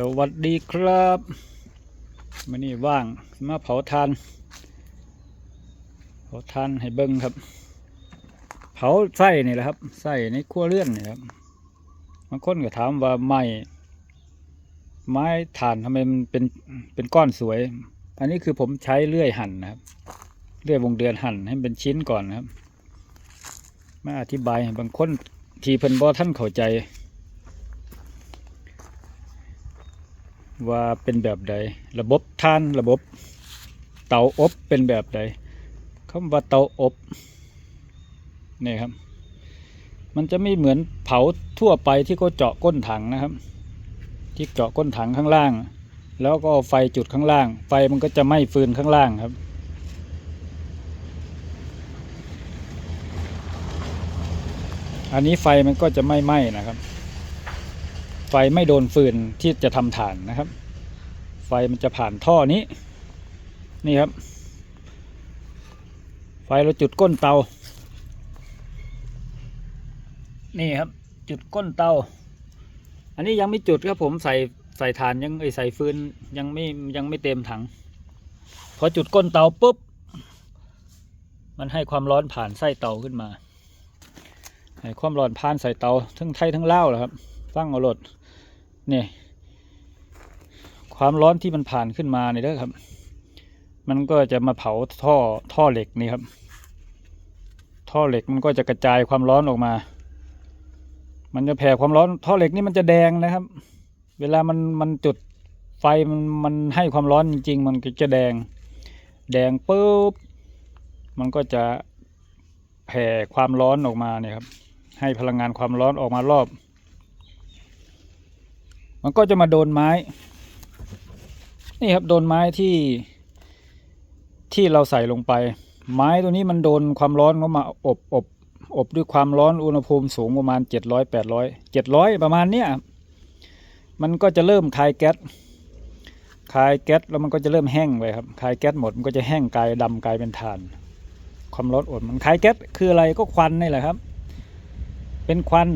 สวัสดีครับมื่อนี้ว่างมาเผาทานเผาทานให้เบิ้งครับ เผาไส้นี่แหละครับไส้ในขั้วเลื่อนนี่ครับบางคนก็ถามว่าไม้ไม้ถ่านทำไมมันเป็นเป็นก้อนสวย อันนี้คือผมใช้เลื่อยหั่นนะครับเลื่อยวงเดือนหั่นให้เป็นชิ้นก่อนนะครับมาอธิบายบางคนทีเพิ่นบ่ท่านเข้าใจ ว่าเป็นแบบใด ระบบทานระบบเตาอบเป็นแบบใดคำว่าเตาอบนี่ครับ มันจะไม่เหมือนเผาทั่วไปที่เขาเจาะก้นถังนะครับ ที่เจาะก้นถังข้างล่าง แล้วก็ไฟจุดข้างล่าง ไฟมันก็จะไหม้ฟืนข้างล่างครับอันนี้ไฟมันก็จะไม่ไหม้นะครับ ไฟไม่โดนฟืนที่จะทำฐานนะครับ ไฟมันจะผ่านท่อนี้ นี่ครับ ไฟเราจุดก้นเตา นี่ครับ จุดก้นเตา อันนี้ยังไม่จุดครับผมใส่ใส่ฐานยังไอใส่ฟืนยังไม่ยังไม่เต็มถัง พอจุดก้นเตาปุ๊บ มันให้ความร้อนผ่านไส้เตาขึ้นมาให้ความร้อนผ่านใส่เตาทั้งไทยทั้งเล่าวแหละครับ ฟังเอารถนี่ความร้อนที่มันผ่านขึ้นมาเนี่ยเด้อครับ มันก็จะมาเผาท่อท่อเหล็กนี่ครับ ท่อเหล็กมันก็จะกระจายความร้อนออกมา มันจะแผ่ความร้อนท่อเหล็กนี่มันจะแดงนะครับ เวลามันมันจุดไฟมันมันให้ความร้อนจริง ๆ มันก็จะแดง แดงปุ๊บมันก็จะแผ่ความร้อนออกมาเนี่ยครับ ให้พลังงานความร้อนออกมารอบ มันก็จะมาโดนไม้ นี่ครับโดนไม้ที่ที่เราใส่ลงไป ไม้ตัวนี้มันโดนความร้อนเข้ามาอบอบอบด้วยความร้อนอุณหภูมิสูงประมาณเจ็ดร้อยแปดร้อยเจ็ดร้อยประมาณเนี้ยมันก็จะเริ่มคายแก๊สคายแก๊สแล้วมันก็จะเริ่มแห้งไปครับคายแก๊สหมดมันก็จะแห้งกลายดำกลายเป็นถ่าน ความร้อนอดมันคายแก๊สคืออะไรก็ควันนี่แหละครับ เป็นควัน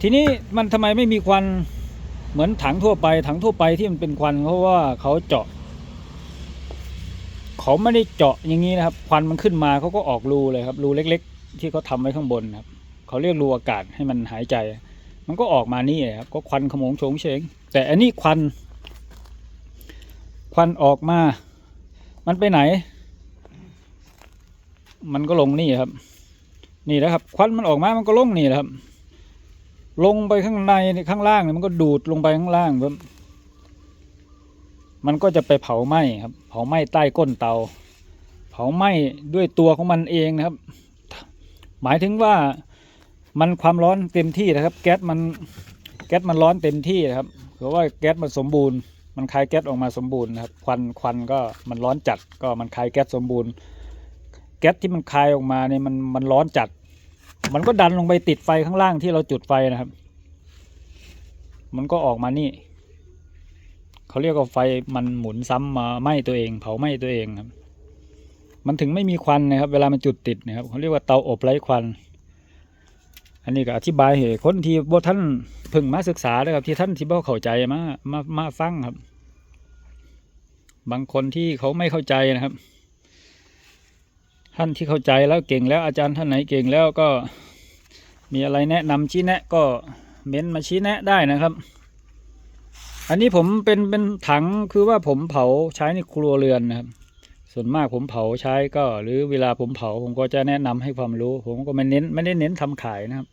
ทีนี้มันทำไมไม่มีควัน เหมือนถังทั่วไปถังทั่วไปที่มันเป็นควันเพราะว่าเขาเจาะ เขาไม่ได้เจาะอย่างนี้นะครับ ควันมันขึ้นมาเขาก็ออกรูเลยครับรูเล็ก ๆ ที่เขาทำไว้ข้างบนครับเขาเรียกรูอากาศให้มันหายใจ มันก็ออกมานี่ครับก็ควันขโมงโฉงเฉงแต่อันนี้ควัน ควันออกมา มันไปไหน มันก็ลงนี่ครับ นี่นะครับ ควันมันออกมามันก็ลงนี่แหละครับ ลงไปข้างในข้างล่างเนี่ยมันก็ดูดลงไปข้างล่างครับมันก็จะไปเผาไหม้ครับ เผาไหม้ใต้ก้นเตา เผาไหม้ด้วยตัวของมันเองนะครับ หมายถึงว่ามันความร้อนเต็มที่นะครับ แก๊สมันแก๊สมันร้อนเต็มที่นะครับเพราะว่าแก๊สมันสมบูรณ์ มันคายแก๊สออกมาสมบูรณ์นะครับ ควันควันก็มันร้อนจัด ก็มันคายแก๊สสมบูรณ์ แก๊สที่มันคายออกมาเนี่ยมันมันร้อนจัด มันก็ดันลงไปติดไฟข้างล่างที่เราจุดไฟนะครับ มันก็ออกมานี่ เขาเรียกว่าไฟมันหมุนซ้ำมาไหม้ตัวเอง เผาไหม้ตัวเองครับ มันถึงไม่มีควันนะครับ เวลามันจุดติดนะครับเขาเรียกว่าเตาอบไร้ควัน อันนี้ก็อธิบายเหตุคนที่บ่ท่านพิ่งมาศึกษาเลยครับ ที่ท่านที่บ่เข้าใจมามามาฟังครับ บางคนที่เขาไม่เข้าใจนะครับ ท่านที่เข้าใจแล้วเก่งแล้วอาจารย์ท่านไหนเก่งแล้วก็มีอะไรแนะนำชี้แนะก็เม้นมาชี้แนะได้นะครับ อันนี้ผมเป็นเป็นถังคือว่าผมเผาใช้ในครัวเรือนนะครับ ส่วนมากผมเผาใช้ก็ หรือเวลาผมเผาผมก็จะแนะนำให้ความรู้ ผมก็ไม่เน้นไม่ได้เน้นทำขายนะครับ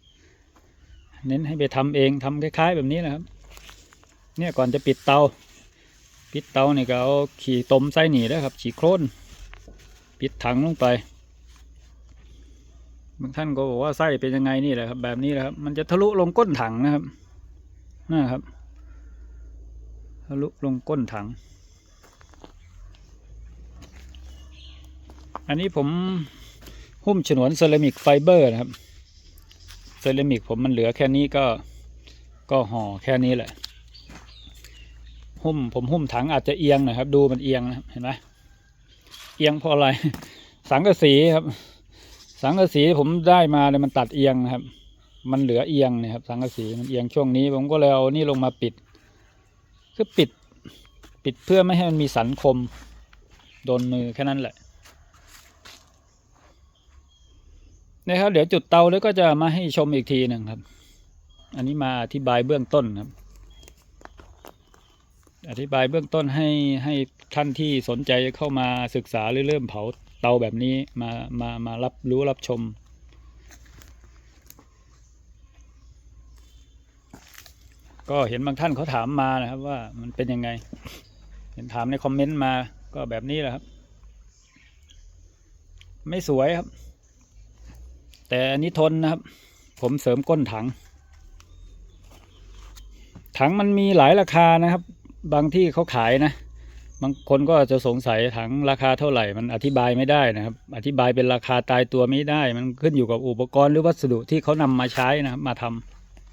เน้นให้ไปทำเองทำคล้าย ๆ แบบนี้นะครับ เนี่ยก่อนจะปิดเตา ปิดเตาเนี่ยก็เอาขี่ตมไส้หนีแล้วครับ ขี่โครนปิดถังลงไป บางท่านก็บอกว่าไส้เป็นยังไงนี่แหละครับ แบบนี้แหละครับ มันจะทะลุลงก้นถังนะครับนะครับ ทะลุลงก้นถัง อันนี้ผมหุ้มฉนวนเซรามิกไฟเบอร์นะครับ เซรามิกผมมันเหลือแค่นี้ก็ก็ห่อแค่นี้แหละ หุ้มผมหุ้มถังอาจจะเอียงหนะครับ ดูมันเอียงนะเห็นไหมเอียงเพราะอะไร สังกะสีครับ สังกะสีผมได้มาเนี่ยมันตัดเอียงนะครับ มันเหลือเอียงนะครับสังกะสีมันเอียงช่วงนี้ ผมก็เลยเอานี่ลงมาปิด คือปิด ปิดเพื่อไม่ให้มันมีสันคม โดนมือแค่นั้นแหละนะครับเดี๋ยวจุดเตาแล้วก็จะมาให้ชมอีกทีหนึ่งครับ อันนี้มาอธิบายเบื้องต้นครับ อธิบายเบื้องต้นให้ให้ท่านที่สนใจเข้ามาศึกษาหรือเริ่มเผา เตาแบบนี้มามามารับรู้รับชม ก็เห็นบางท่านเขาถามมานะครับว่ามันเป็นยังไง เห็นถามในคอมเมนต์มาก็แบบนี้แหละครับ ไม่สวยครับ แต่อันนี้ทนนะครับ ผมเสริมก้นถัง ถังมันมีหลายราคานะครับ บางที่เขาขายนะ บางคนก็จะสงสัยถังราคาเท่าไหร่ มันอธิบายไม่ได้นะครับ อธิบายเป็นราคาตายตัวไม่ได้ มันขึ้นอยู่กับอุปกรณ์หรือวัสดุที่เขานำมาใช้นะครับ มาท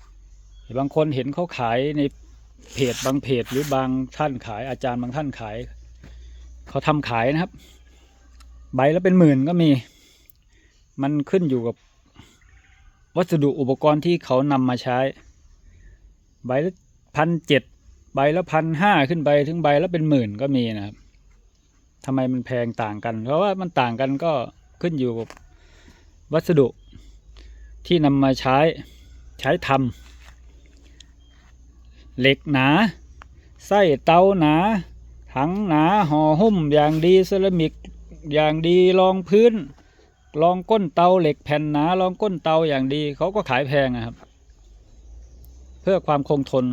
ำบางคนเห็นเขาขายในเพจบางเพจหรือบางท่านขายอาจารย์บางท่านขาย เขาทำขายนะครับ ใบและเป็นหมื่นก็มี มันขึ้นอยู่กับวัสดุอุปกรณ์ที่เขานำมาใช้ ใบละพันเจ็ด ใบละพันห้าขึ้นไปถึงใบละเป็นหมื่นก็มีนะครับทำไมมันแพงต่างกัน เพราะว่ามันต่างกันก็ขึ้นอยู่กับวัสดุที่นำมาใช้ใช้ทำเหล็กหนาไส้เตาหนา ถังหนาห่อหุ้มอย่างดีเซรามิกอย่างดีรองพื้นรองก้นเตาเหล็กแผ่นหนารองก้นเตาอย่างดีเขาก็ขายแพงนะครับ เพื่อความคงทน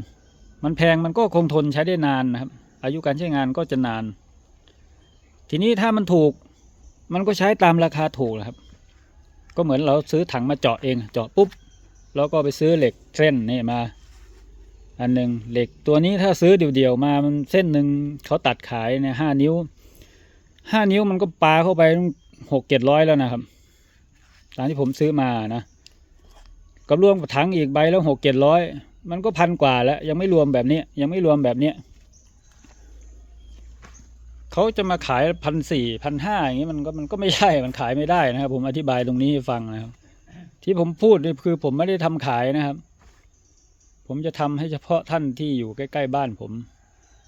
มันแพงมันก็คงทนใช้ได้นานนะครับ อายุการใช้งานก็จะนาน ทีนี้ถ้ามันถูกมันก็ใช้ตามราคาถูกนะครับ ก็เหมือนเราซื้อถังมาเจาะเอง เจาะปุ๊บแล้วก็ไปซื้อเหล็กเส้นนี่มา อันหนึ่งเหล็กตัวนี้ถ้าซื้อเดี่ยวๆมามันเส้นหนึ่งเขาตัดขายเนี่ยห้านิ้วห้านิ้วมันก็ปาเข้าไปหกเจ็ดร้อยแล้วนะครับตามที่ผมซื้อมานะกับรวมกับถังอีกใบแล้วหกเจ็ดร้อย มันก็พันกว่าแล้ว ยังไม่รวมแบบนี้ ยังไม่รวมแบบนี้เขาจะมาขายพันสี่พันห้าอย่างนี้มันก็มันก็ไม่ใช่มันขายไม่ได้นะครับ ผมอธิบายตรงนี้ให้ฟังนะครับ ที่ผมพูดนี่คือผมไม่ได้ทำขายนะครับ ผมจะทำให้เฉพาะท่านที่อยู่ใกล้ๆบ้านผม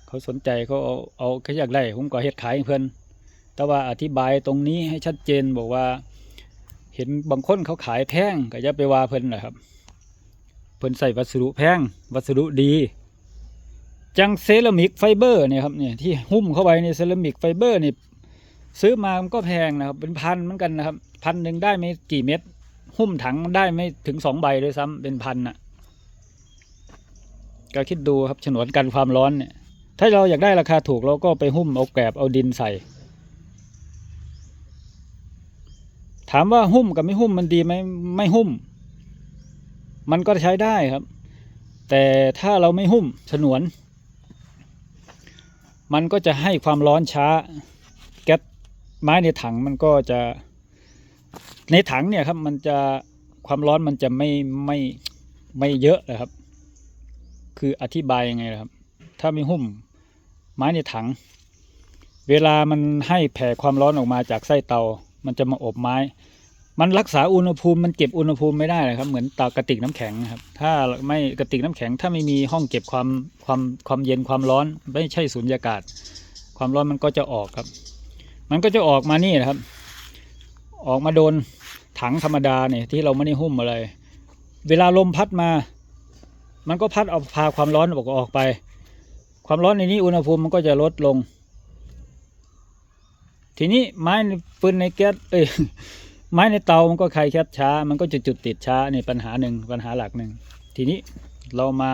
เขาสนใจเขาเอาเอาเขาอยากได้ผมก็เฮ็ดขายเพื่อนแต่ว่าอธิบายตรงนี้ให้ชัดเจนบอกว่า เห็นบางคนเขาขายแพงก็จะไปว่าเพิ่นนะครับ เพิ่นใส่วัสดุแพงวัสดุดี จังเซรามิกไฟเบอร์เนี่ยครับเนี่ยที่หุ้มเข้าไปในเซรามิกไฟเบอร์นี่ซื้อมามันก็แพงนะครับ เป็นพันเหมือนกันนะครับพันหนึ่งได้ไม่กี่เม็ดหุ้มถังได้ไม่ถึงสองใบด้วยซ้ำเป็นพันน่ะก็คิดดูครับฉนวนกันความร้อนเนี่ยถ้าเราอยากได้ราคาถูกเราก็ไปหุ้มเอาแกลบเอาดินใส่ ถามว่าหุ้มกับไม่หุ้มมันดีไหมไม่หุ้ม มันก็ใช้ได้ครับ แต่ถ้าเราไม่หุ้มฉนวน มันก็จะให้ความร้อนช้า แก๊สไม้ในถังมันก็จะในถังเนี่ยครับมันจะความร้อนมันจะไม่ไม่ไม่เยอะนะครับ คืออธิบายยังไงนะครับ ถ้าไม่หุ้มไม้ในถัง เวลามันให้แผ่ความร้อนออกมาจากไส้เตา มันจะมาอบไม้ มันรักษาอุณหภูมิมันเก็บอุณหภูมิไม่ได้นะครับเหมือนตากระติกน้ำแข็งครับถ้าไม่กระติกน้ำแข็ง ถ้าไม่มีห้องเก็บความความความเย็นความร้อน ไม่ใช่สูญญากาศ ความร้อนมันก็จะออกครับ มันก็จะออกมานี่นะครับ ออกมาโดนถังธรรมดาเนี่ยที่เราไม่ได้หุ้มอะไร เวลาลมพัดมา มันก็พัดเอาพาความร้อนออกออกไป ความร้อนในนี้อุณหภูมิมันก็จะลดลง ทีนี้ไม้ในฟืนในแก๊สเอ้ย ไม้ในเตามันก็คลายแก๊สช้า มันก็จะจุดติดช้านี่ปัญหาหนึ่งปัญหาหลักหนึ่ง ทีนี้เรามา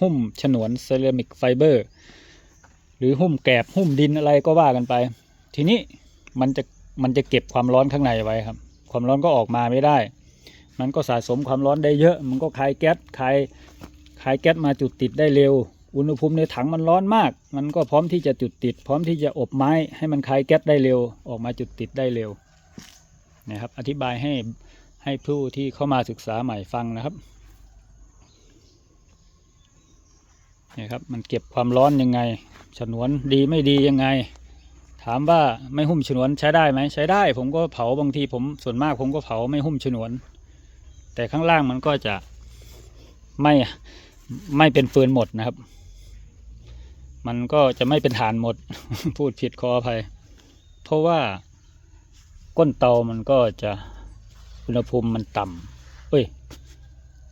หุ้มฉนวนเซรามิกไฟเบอร์ หรือหุ้มแกลบหุ้มดินอะไรก็ว่ากันไป ทีนี้มันจะมันจะเก็บความร้อนข้างในไว้ครับ ความร้อนก็ออกมาไม่ได้ มันก็สะสมความร้อนได้เยอะ มันก็คายแก๊สคายคายแก๊สมาจุดติดได้เร็ว อุณหภูมิในถังมันร้อนมาก มันก็พร้อมที่จะจุดติด พร้อมที่จะอบไม้ให้มันคายแก๊สได้เร็ว ออกมาจุดติดได้เร็ว นะครับ อธิบายให้ให้ผู้ที่เข้ามาศึกษาใหม่ฟังนะครับนี่ครับมันเก็บความร้อนยังไง ฉนวนดีไม่ดียังไง ถามว่าไม่หุ้มฉนวนใช้ได้ไหมใช้ได้ ผมก็เผาบางทีผมส่วนมากผมก็เผาไม่หุ้มฉนวน แต่ข้างล่างมันก็จะไม่ไม่เป็นฟืนหมดนะครับ มันก็จะไม่เป็นฐานหมด พูดผิดขออภัย เพราะว่า ก้นเตามันก็จะอุณหภูมิมันต่ำเอ้ย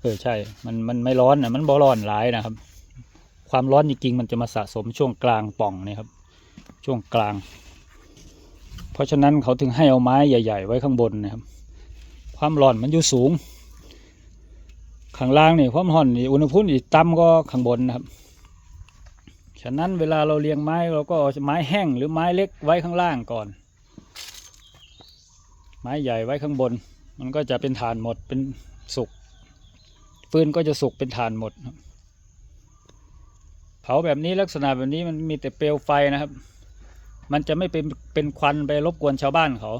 เออใช่ มันมันไม่ร้อนนะมันบ่ร้อนหลายนะครับ ความร้อนจริงๆมันจะมาสะสมช่วงกลางป่องนี่ครับ ช่วงกลาง เพราะฉะนั้นเขาถึงให้เอาไม้ใหญ่ ๆ ไว้ข้างบนนะครับ ความร้อนมันอยู่สูง ข้างล่างนี่ความร้อนนี่อุณหภูมิอีกต่ำก็ข้างบนนะครับ ฉะนั้นเวลาเราเรียงไม้เราก็เอาไม้แห้งหรือไม้เล็กไว้ข้างล่างก่อน ไม้ใหญ่ไว้ข้างบน มันก็จะเป็นฐานหมดเป็นสุกฟืนก็จะสุกเป็นฐานหมดเผาแบบนี้ลักษณะแบบนี้มันมีแต่เปลวไฟนะครับ มันจะไม่เป็นเป็นควันไปรบกวนชาวบ้านเขา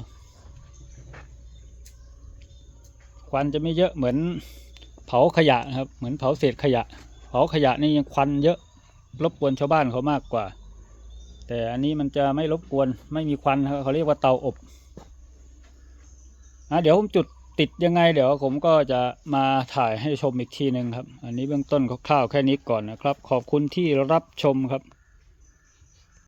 ควันจะไม่เยอะเหมือนเผาขยะนะครับ เหมือนเผาเศษขยะ เผาขยะนี่ยังควันเยอะรบกวนชาวบ้านเขามากกว่า แต่อันนี้มันจะไม่รบกวนไม่มีควันเขาเรียกว่าเตาอบะเดี๋ยวผมจุดติดยังไง เดี๋ยวผมก็จะมาถ่ายให้ชมอีกทีหนึ่งครับ อันนี้เบื้องต้นคร่าวๆแค่นี้ก่อนนะครับ ขอบคุณที่รับชมครับ